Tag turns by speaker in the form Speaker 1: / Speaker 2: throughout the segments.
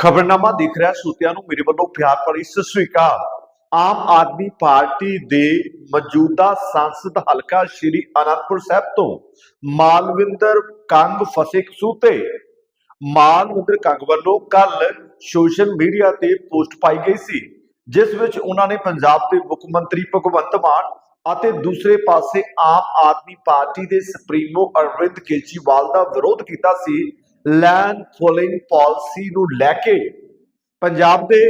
Speaker 1: ਖਬਰਨਾਮਾ ਦੇਖ ਰਿਹਾ ਸੂਤਿਆਂ ਨੂੰ ਮੇਰੇ ਵੱਲੋਂ ਪਿਆਰ ਭਰੀ ਸਤਿ ਸ੍ਰੀ ਅਕਾਲ। ਆਮ ਆਦਮੀ ਪਾਰਟੀ ਦੇ ਮੌਜੂਦਾ ਸੰਸਦ ਹਲਕਾ ਸ਼੍ਰੀ ਅਨੰਦਪੁਰ ਸਾਹਿਬ ਤੋਂ ਮਾਲਵਿੰਦਰ ਕੰਗ ਫਸੇ ਕਸੂਤੇ ਮਾਲਵਿੰਦਰ ਕੰਗ ਵੱਲੋਂ ਕੱਲ ਸੋਸ਼ਲ ਮੀਡੀਆ ਤੇ ਪੋਸਟ ਪਾਈ ਗਈ ਸੀ, ਜਿਸ ਵਿੱਚ ਉਹਨਾਂ ਨੇ ਪੰਜਾਬ ਦੇ ਮੁੱਖ ਮੰਤਰੀ ਭਗਵੰਤ ਮਾਨ ਅਤੇ ਦੂਸਰੇ ਪਾਸੇ ਆਮ ਆਦਮੀ ਪਾਰਟੀ ਦੇ ਸੁਪਰੀਮੋ ਅਰਵਿੰਦ ਕੇਜਰੀਵਾਲ ਦਾ ਵਿਰੋਧ ਕੀਤਾ ਸੀ। ਲੈਂਡ ਫੋਲਿੰਗ ਪਾਲਿਸੀ ਨੂੰ ਲੈ ਕੇ ਪੰਜਾਬ ਦੇ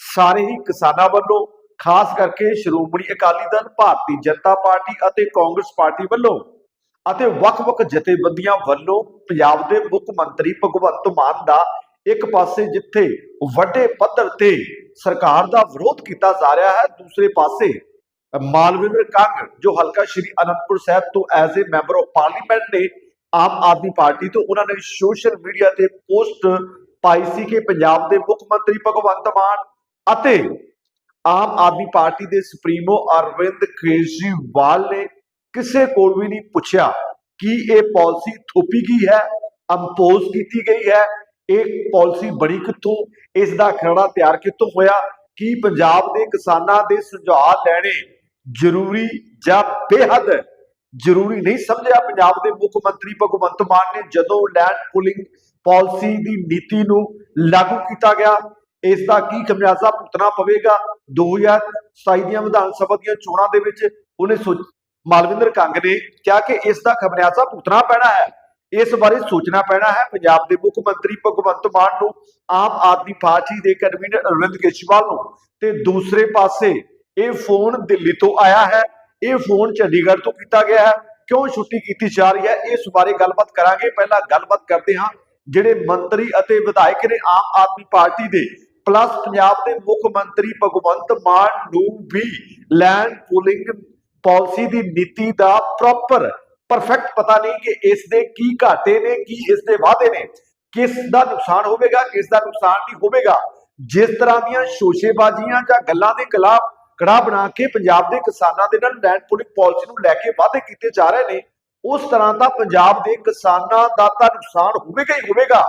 Speaker 1: ਸਾਰੇ ਹੀ ਕਿਸਾਨਾਂ ਵੱਲੋਂ, ਖਾਸ ਕਰਕੇ ਸ਼੍ਰੋਮਣੀ ਅਕਾਲੀ ਦਲ, ਭਾਰਤੀ ਜਨਤਾ ਪਾਰਟੀ ਅਤੇ ਕਾਂਗਰਸ ਪਾਰਟੀ ਵੱਲੋਂ ਅਤੇ ਵੱਖ-ਵੱਖ ਜਥੇਬੰਦੀਆਂ ਵੱਲੋਂ ਪੰਜਾਬ ਦੇ ਮੁੱਖ ਮੰਤਰੀ ਭਗਵੰਤ ਮਾਨ ਦਾ ਇੱਕ ਪਾਸੇ ਜਿੱਥੇ ਵੱਡੇ ਪੱਧਰ ਤੇ ਸਰਕਾਰ ਦਾ ਵਿਰੋਧ ਕੀਤਾ ਜਾ ਰਿਹਾ ਹੈ, ਦੂਸਰੇ ਪਾਸੇ ਮਾਲਵਿੰਦਰ ਕੰਗ, ਜੋ ਹਲਕਾ ਸ਼੍ਰੀ ਅਨੰਦਪੁਰ ਸਾਹਿਬ ਤੋਂ as a member of parliament ਨੇ ਆਮ ਆਦਮੀ ਪਾਰਟੀ ਤੋਂ ਉਹਨਾਂ ਨੇ ਸੋਸ਼ਲ ਮੀਡੀਆ ਤੇ ਪੋਸਟ ਪਾਈ ਸੀ ਕਿ ਪੰਜਾਬ ਦੇ ਮੁੱਖ ਮੰਤਰੀ ਭਗਵੰਤ ਮਾਨ ਅਤੇ ਆਮ ਆਦਮੀ ਪਾਰਟੀ ਦੇ ਸੁਪਰੀਮੋ ਅਰਵਿੰਦ ਕੇਜਰੀਵਾਲ ਨੇ ਕਿਸੇ ਕੋਲ ਵੀ ਨਹੀਂ ਪੁੱਛਿਆ ਕਿ ਇਹ ਪਾਲਿਸੀ ਥੋਪੀ ਗਈ ਹੈ ਇੰਪੋਜ਼ ਕੀਤੀ ਗਈ ਹੈ, ਇਹ ਪਾਲਿਸੀ ਬੜੀ ਕਿੱਥੋਂ, ਇਸ ਦਾ ਖਰੜਾ ਤਿਆਰ ਕਿੱਥੋਂ ਹੋਇਆ, ਕੀ ਪੰਜਾਬ ਦੇ ਕਿਸਾਨਾਂ ਦੇ ਸੁਝਾਅ ਲੈਣੇ ਜ਼ਰੂਰੀ ਜਾਂ ਬੇਹੱਦ? ਜ਼ਰੂਰੀ ਨਹੀਂ ਸਮਝਿਆ ਪੰਜਾਬ ਦੇ ਮੁੱਖ ਮੰਤਰੀ ਭਗਵੰਤ ਮਾਨ ਨੇ ਜਦੋਂ ਲੈਂਡ ਪੁਲਿੰਗ ਪਾਲਿਸੀ ਦੀ ਨੀਤੀ ਨੂੰ ਲਾਗੂ ਕੀਤਾ ਗਿਆ, ਇਸ ਦਾ ਕੀ ਖਮਿਆਜ਼ਾ ਭੁਗਤਣਾ ਪਵੇਗਾ? 2027 ਦੀਆਂ ਵਿਧਾਨ ਸਭਾ ਦੀਆਂ ਚੋਣਾਂ ਦੇ ਵਿੱਚ ਉਹਨੇ ਮਾਲਵਿੰਦਰ ਕੰਗ ਨੇ ਕਿਹਾ ਕਿ ਇਸ ਦਾ ਖਮਿਆਜ਼ਾ ਭੁਗਤਣਾ ਪੈਣਾ ਹੈ। ਇਸ ਬਾਰੇ ਸੋਚਣਾ ਪੈਣਾ ਹੈ। ਪੰਜਾਬ ਦੇ ਮੁੱਖ ਮੰਤਰੀ ਭਗਵੰਤ ਮਾਨ ਨੂੰ ਆਮ ਆਦਮੀ ਪਾਰਟੀ ਦੇ ਕਨਵੀਨਰ ਅਰਵਿੰਦ ਕੇਜਰੀਵਾਲ ਨੂੰ ਤੇ ਦੂਸਰੇ ਪਾਸੇ ਇਹ ਫੋਨ ਦਿੱਲੀ ਤੋਂ ਆਇਆ ਹੈ। ਇਹ ਫੋਨ ਚੰਡੀਗੜ੍ਹ ਤੋਂ ਕੀਤਾ ਗਿਆ ਹੈ। ਕਿਉਂ ਛੁੱਟੀ ਕੀਤੀ ਜਾ ਰਹੀ ਹੈ? ਇਸ ਬਾਰੇ ਗੱਲਬਾਤ ਕਰਾਂਗੇ। ਪਹਿਲਾਂ ਗੱਲਬਾਤ ਕਰਦੇ ਹਾਂ। ਜਿਹੜੇ ਮੰਤਰੀ ਅਤੇ ਵਿਧਾਇਕ ਨੇ ਆਮ ਆਦਮੀ ਪਾਰਟੀ ਦੇ ਪਲੱਸ ਪੰਜਾਬ ਦੇ ਮੁੱਖ ਮੰਤਰੀ ਭਗਵੰਤ ਮਾਨ ਨੂੰ ਵੀ ਲੈਂਡ ਪੂਲਿੰਗ ਪਾਲਿਸੀ ਦੀ ਨੀਤੀ ਦਾ ਪ੍ਰੋਪਰ ਪਰਫੈਕਟ ਪਤਾ ਨਹੀਂ ਕਿ ਇਸ ਦੇ ਕੀ ਘਾਟੇ ਨੇ, ਕੀ ਇਸ ਦੇ ਵਾਅਦੇ ਨੇ। ਕਿਸ ਦਾ ਨੁਕਸਾਨ ਹੋਵੇਗਾ, ਕਿਸ ਦਾ ਨੁਕਸਾਨ ਨਹੀਂ ਹੋਵੇਗਾ। ਜਿਸ ਤਰ੍ਹਾਂ ਦੀਆਂ ਸ਼ੋਸ਼ੇਬਾਜ਼ੀਆਂ ਜਾਂ ਗੱਲਾਂ ਦੇ ਖਿਲਾਫ ਕੜਾ ਬਣਾ ਕੇ ਪੰਜਾਬ ਦੇ ਕਿਸਾਨਾਂ ਦੇ ਨਾਲ ਲੈਂਡ ਪੂਲਿੰਗ ਪਾਲਿਸੀ ਨੂੰ ਲੈ ਕੇ ਵਾਅਦੇ ਕੀਤੇ ਜਾ ਰਹੇ ਨੇ, ਉਸ ਤਰ੍ਹਾਂ ਦਾ ਪੰਜਾਬ ਦੇ ਕਿਸਾਨਾਂ ਦਾ ਤਾਂ ਨੁਕਸਾਨ ਹੋਵੇਗਾ ਹੀ ਹੋਵੇਗਾ।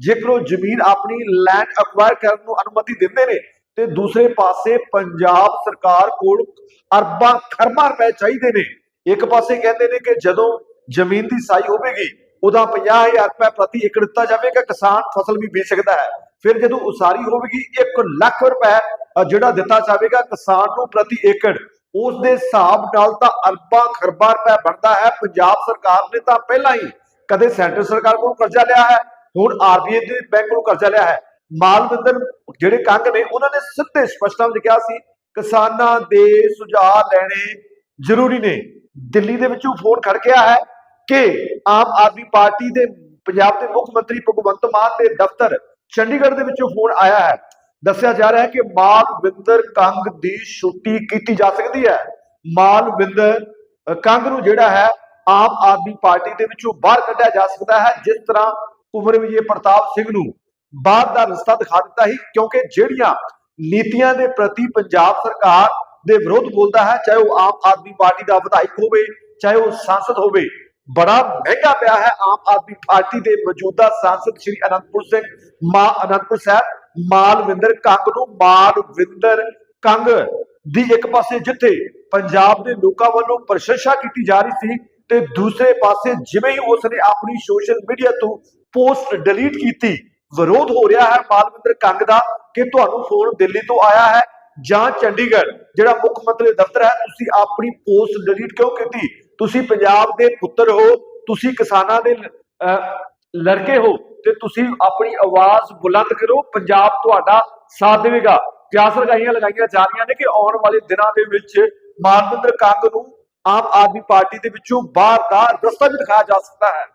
Speaker 1: ਜੇਕਰ ਉਹ ਜ਼ਮੀਨ ਆਪਣੀ ਲੈਂਡ ਅਕਵਾਇਰ ਕਰਨ ਨੂੰ ਅਨੁਮਤੀ ਦਿੰਦੇ ਨੇ, ਤੇ ਦੂਸਰੇ ਪਾਸੇ ਪੰਜਾਬ ਸਰਕਾਰ ਕੋਲ ਅਰਬਾਂ ਖਰਬਾਂ ਰੁਪਏ ਚਾਹੀਦੇ ਨੇ। ਇੱਕ ਪਾਸੇ ਕਹਿੰਦੇ ਨੇ ਕਿ ਜਦੋਂ ਜ਼ਮੀਨ ਦੀ ਸਾਈ ਹੋਵੇਗੀ, ਉਹਦਾ 50000 ਰੁਪਏ ਪ੍ਰਤੀ ਏਕੜ ਦਿੱਤਾ ਜਾਵੇਗਾ, ਕਿਸਾਨ ਫਸਲ ਵੀ ਵੇਚ ਸਕਦਾ ਹੈ। ਫਿਰ ਜਦੋਂ ਉਸਾਰੀ ਹੋਵੇਗੀ 1 ਲੱਖ ਰੁਪਏ ਜਿਹੜਾ ਦਿੱਤਾ ਜਾਵੇਗਾ ਕਿਸਾਨ ਨੂੰ ਪ੍ਰਤੀ ਏਕੜ ਉਸ ਦੇ ਹਿਸਾਬ ਨਾਲ ਤਾਂ ਅਰਬਾਂ ਖਰਬਾਂ ਰੁਪਏ ਬਣਦਾ ਹੈ। ਪੰਜਾਬ ਸਰਕਾਰ ਨੇ ਤਾਂ ਪਹਿਲਾਂ ਹੀ ਕਦੇ ਸੈਂਟਰ ਸਰਕਾਰ ਕੋਲ ਕਰਜ਼ਾ ਲਿਆ ਹੈ, ਹੁਣ ਆਰਬੀਆਈ ਦੇ ਬੈਂਕ ਕੋਲੋਂ ਕਰਜ਼ਾ ਲਿਆ ਹੈ। ਮਾਲਵਿੰਦਰ, ਜਿਹੜੇ ਕੰਗ ਨੇ, ਉਹਨਾਂ ਨੇ ਸਿੱਧੇ ਸਪਸ਼ਟਤਾ ਵਿੱਚ ਕਿਹਾ ਸੀ, ਕਿਸਾਨਾਂ ਦੇ ਸੁਝਾਅ ਲੈਣੇ ਜ਼ਰੂਰੀ ਨੇ। ਦਿੱਲੀ ਦੇ ਵਿੱਚੋਂ ਫੋਨ ਖੜ ਗਿਆ ਹੈ ਕਿ ਆਮ ਆਦਮੀ ਪਾਰਟੀ ਦੇ ਪੰਜਾਬ ਦੇ ਮੁੱਖ ਮੰਤਰੀ ਭਗਵੰਤ ਮਾਨ ਦੇ ਦਫ਼ਤਰ ਚੰਡੀਗੜ੍ਹ ਦੇ ਵਿੱਚੋਂ ਫੋਨ ਆਇਆ ਹੈ। ਦੱਸਿਆ ਜਾ ਰਿਹਾ ਹੈ ਕਿ ਮਾਲਵਿੰਦਰ ਕੰਗ ਦੀ ਛੁੱਟੀ ਕੀਤੀ ਜਾ ਸਕਦੀ ਹੈ। ਮਾਲਵਿੰਦਰ ਅ, ਕੰਗ ਨੂੰ ਜਿਹੜਾ ਹੈ ਆਮ ਆਦਮੀ ਪਾਰਟੀ ਦੇ ਵਿੱਚੋਂ ਬਾਹਰ ਕੱਢਿਆ ਜਾ ਸਕਦਾ ਹੈ ਜਿਸ ਤਰ੍ਹਾਂ ਕੁਮਰ ਵਿਜੇ ਪ੍ਰਤਾਪ ਸਿੰਘ ਨੂੰ ਬਾਹਰ ਦਾ ਰਸਤਾ ਦਿਖਾ ਦਿੱਤਾ ਹੀ ਕਿਉਂਕਿ ਜਿਹੜੀਆਂ ਨੀਤੀਆਂ ਦੇ ਪ੍ਰਤੀ ਪੰਜਾਬ ਸਰਕਾਰ ਦੇ ਵਿਰੋਧ ਬੋਲਦਾ ਹੈ ਚਾਹੇ ਉਹ ਆਮ ਆਦਮੀ ਪਾਰਟੀ ਦਾ ਵਿਧਾਇਕ ਹੋਵੇ ਚਾਹੇ ਉਹ ਸੰਸਦ ਹੋਵੇ ਬੜਾ ਮਹਿੰਗਾ ਪਿਆ ਹੈ ਆਮ ਆਦਮੀ ਪਾਰਟੀ ਦੇ ਮੌਜੂਦਾ ਸੰਸਦ ਸ਼੍ਰੀ ਅਨੰਦਪੁਰ ਸਿੰਘ ਮਾ ਅਨੰਦਪੁਰ ਸਾਹਿਬ। ਮਾਲਵਿੰਦਰ ਕੰਗ ਨੂੰ ਮਾਲਵਿੰਦਰ ਕੰਗ ਦੀ ਇੱਕ ਪਾਸੇ ਜਿੱਥੇ ਪੰਜਾਬ ਦੇ ਲੋਕਾਂ ਵੱਲੋਂ ਪ੍ਰਸ਼ੰਸਾ ਕੀਤੀ ਜਾ ਰਹੀ ਸੀ ਤੇ ਦੂਸਰੇ ਪਾਸੇ ਜਿਵੇਂ ਹੀ ਉਸਨੇ ਆਪਣੀ ਸੋਸ਼ਲ ਮੀਡੀਆ ਤੋਂ ਪੋਸਟ ਡਿਲੀਟ ਕੀਤੀ ਵਿਰੋਧ ਹੋ ਰਿਹਾ ਹੈ ਮਾਲਵਿੰਦਰ ਕੰਗ ਦਾ ਕਿ ਤੁਹਾਨੂੰ ਫੋਨ ਦਿੱਲੀ ਤੋਂ ਆਇਆ ਹੈ ਜਾਂ ਚੰਡੀਗੜ੍ਹ ਜਿਹੜਾ ਮੁੱਖ ਮੰਤਰੀ ਦਾ ਦਫ਼ਤਰ ਹੈ ਤੁਸੀਂ ਆਪਣੀ ਪੋਸਟ ਡਿਲੀਟ ਕਿਉਂ ਕੀਤੀ? ਤੁਸੀਂ ਪੰਜਾਬ ਦੇ ਪੁੱਤਰ ਹੋ ਤੁਸੀਂ ਕਿਸਾਨਾਂ ਦੇ ਅਹ, ਲੜਕੇ ਹੋ ਤੇ ਤੁਸੀਂ ਆਪਣੀ ਆਵਾਜ਼ ਬੁਲੰਦ ਕਰੋ। ਪੰਜਾਬ ਤੁਹਾਡਾ ਸਾਥ ਦੇਵੇਗਾ। ਪਿਆਸ ਲਗਾਈਆਂ ਲਗਾਈਆਂ ਜਾ ਰਹੀਆਂ ਨੇ ਕਿ ਆਉਣ ਵਾਲੇ ਦਿਨਾਂ ਦੇ ਵਿੱਚ ਮਾਨਵਿੰਦਰ ਕੰਗ ਨੂੰ ਆਮ ਆਦਮੀ ਪਾਰਟੀ ਦੇ ਵਿੱਚੋਂ ਬਾਹਰ ਦਾ ਰਸਤਾ ਵੀ ਦਿਖਾਇਆ ਜਾ ਸਕਦਾ ਹੈ।